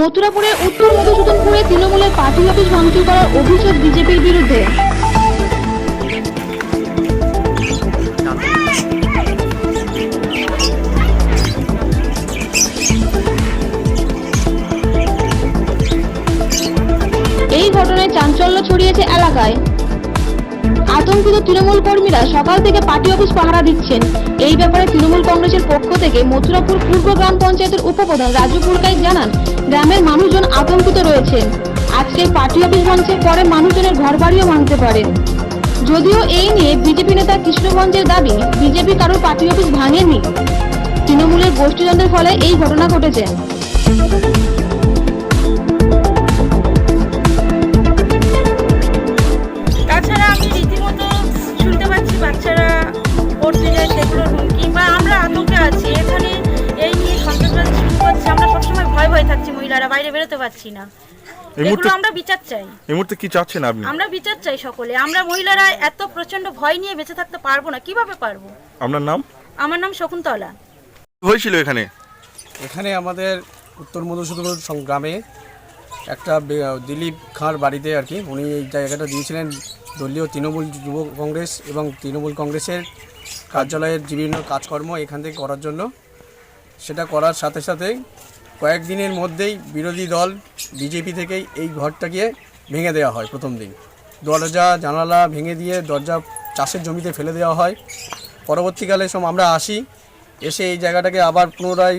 মথুরাপুরের উত্তর মধুসূদনপুরে তৃণমূলের party office ভাঙচুর করার অভিযোগ বিজেপির বিরুদ্ধে। এই ঘটনায় চাঞ্চল্য ছড়িয়েছে এলাকায়। আতঙ্কিত তৃণমূল কর্মীরা সকাল থেকে পার্টি অফিস পাহারা দিচ্ছেন। এই ব্যাপারে তৃণমূল কংগ্রেসের পক্ষ থেকে মথুরাপুর পূর্ব গ্রাম পঞ্চায়েতের উপপ্রধান রাজু পুরকাই জানান, গ্রামের মানুষজন আতঙ্কিত রয়েছেন। আজকের পার্টি অফিস ভাঙছে পরে মানুষজনের ঘরবাড়িও ভাঙতে পারেন। যদিও এই নিয়ে বিজেপি নেতা কৃষ্ণগঞ্জের দাবি, বিজেপি কারোর পার্টি অফিস ভাঙেনি। তৃণমূলের গোষ্ঠীদ্বন্দ্বের ফলে এই ঘটনা ঘটেছে। থাকছি বাইরে বেরোতে পারছি না। এই এগুলো আমরা বিচার চাই। এই মুহূর্তে কি চাচ্ছেন আপনি? আমরা বিচার চাই সকলে। আমরা মহিলারা এত প্রচণ্ড ভয় নিয়ে বেঁচে থাকতে পারব না। কীভাবে পারব? আপনার নাম? আমার নাম শকুন্তলা। হয়েছিল এখানে? এখানে আমাদের উত্তর মধুসূদন গ্রামে একটা দিলীপ খাঁর বাড়িতে আর কি উনি এই জায়গাটা দিয়েছিলেন দলীয় তৃণমূল যুব কংগ্রেস এবং তৃণমূল কংগ্রেসের কার্যালয়ের বিভিন্ন কাজকর্ম এখান থেকে করার জন্য। সেটা করার সাথে সাথে কয়েকদিনের মধ্যেই বিরোধী দল বিজেপি থেকেই এই ঘরটাকে ভেঙে দেওয়া হয় প্রথম দিন। দরজা, জানালা ভেঙে দিয়ে দরজা চাষের জমিতে ফেলে দেওয়া হয়। পরবর্তীকালে সব আমরা আসি, এসে এই জায়গাটাকে আবার পুনরায়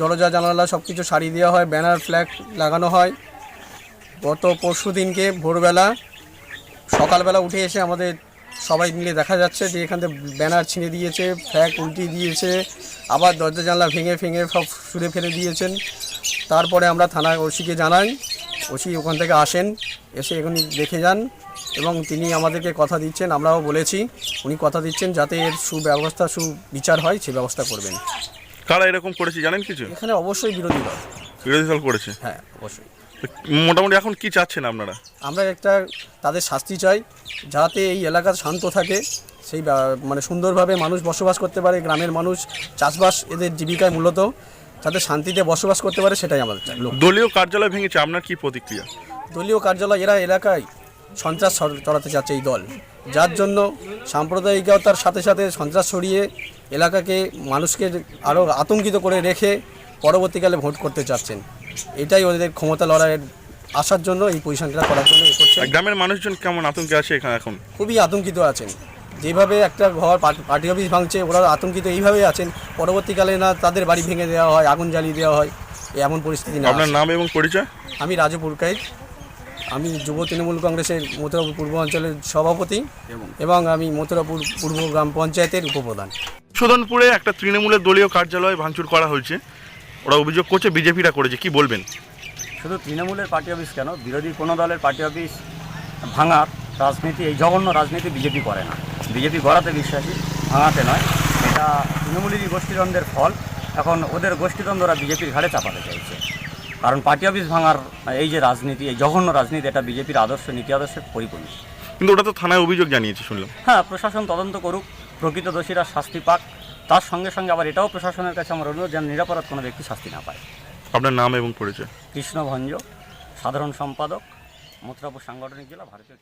দরজা, জানালা সব কিছু সারিয়ে দেওয়া হয়, ব্যানার, ফ্ল্যাগ লাগানো হয়। গত পরশু দিনকে ভোরবেলা, সকালবেলা উঠে এসে আমাদের সবাই মিলে দেখা যাচ্ছে যে এখান থেকে ব্যানার ছিঁড়ে দিয়েছে, ফ্ল্যাগ উল্টিয়ে দিয়েছে আবার দরজা জানলা ভেঙে ভেঙে সব ছুঁড়ে ফেলে দিয়েছেন। তারপরে আমরা থানা ওসিকে জানাই। ওসি ওখান থেকে আসেন এসে এখনই দেখে যান এবং তিনি আমাদেরকে কথা দিচ্ছেন আমরাও বলেছি উনি কথা দিচ্ছেন যাতে এর সুব্যবস্থা সুবিচার হয় সে ব্যবস্থা করবেন। কারা এরকম করেছে জানেন কিছু? এখানে অবশ্যই বিরোধী দল। বিরোধী দল করেছে? হ্যাঁ অবশ্যই। মোটামুটি এখন কি চাচ্ছেন আপনারা? আমরা একটা তাদের শাস্তি চাই যাতে এই এলাকা শান্ত থাকে সেই মানে সুন্দরভাবে মানুষ বসবাস করতে পারে গ্রামের মানুষ চাষবাস এদের জীবিকায় মূলত যাতে শান্তিতে বসবাস করতে পারে সেটাই আমাদের চাই। দলীয় কার্যালয় ভেঙেছে আপনার কি প্রতিক্রিয়া? দলীয় কার্যালয় এরা এলাকায় সন্ত্রাস চড়াতে চাচ্ছে এই দল। যার জন্য সাম্প্রদায়িকতার সাথে সাথে সন্ত্রাস ছড়িয়ে এলাকাকে মানুষকে আরও আতঙ্কিত করে রেখে পরবর্তীকালে ভোট করতে চাচ্ছেন। এটাই ওদের ক্ষমতা লড়াইয়ের আসার জন্য এই পজিশনটা করার জন্য এ করছে। গ্রামের মানুষজন কেমন আতঙ্কে আছে এখানে এখন? খুবই আতঙ্কিত আছেন। যেভাবে একটা ঘর পার্টি- পার্টি অফিস ভাঙছে ওরা আতঙ্কিত এইভাবেই আছেন। পরবর্তীকালে না তাদের বাড়ি ভেঙে দেওয়া হয় আগুন জ্বালিয়ে দেওয়া হয়। এই এমন পরিস্থিতি না আপনার নাম এবং পরিচয়? আমি রাজু পুরকাইত। আমি যুব তৃণমূল কংগ্রেসের মথুরাপুর পূর্ব অঞ্চলের সভাপতি এবং আমি মথুরাপুর পূর্ব গ্রাম পঞ্চায়েতের উপপ্রধান। সুদনপুরে একটা তৃণমূলের দলীয় কার্যালয় ভাঙচুর করা হয়েছে। ওরা অভিযোগ করছে বিজেপিরা করেছে কি বলবেন? শুধু তৃণমূলের পার্টি অফিস কেন? বিরোধী কোনো দলের পার্টি অফিস ভাঙার রাজনীতি এই জঘন্য রাজনীতি বিজেপি করে না। বিজেপি গড়াতে বিশ্বাসী ভাঙাতে নয়। এটা তৃণমূলেরই গোষ্ঠীদ্বন্দ্বের ফল। এখন ওদের গোষ্ঠীদ্বন্দ্বরা বিজেপির ঘাড়ে চাপাতে চাইছে। কারণ পার্টি অফিস ভাঙার এই যে রাজনীতি এই জঘন্য রাজনীতি এটা বিজেপির আদর্শ নীতি আদর্শের পরিপূর্ণ। কিন্তু ওটা তো থানায় অভিযোগ জানিয়েছে শুনলাম। হ্যাঁ প্রশাসন তদন্ত করুক প্রকৃত দোষীরা শাস্তি পাক। তার সঙ্গে সঙ্গে আবার এটাও প্রশাসনের কাছে আমার অনুরোধ যেন নিরাপরাধ কোনো ব্যক্তি শাস্তি না পায়। আপনার নাম এবং পরিচয়? কৃষ্ণভঞ্জ সাধারণ সম্পাদক মথুরাপুর সাংগঠনিক জেলা ভারতীয়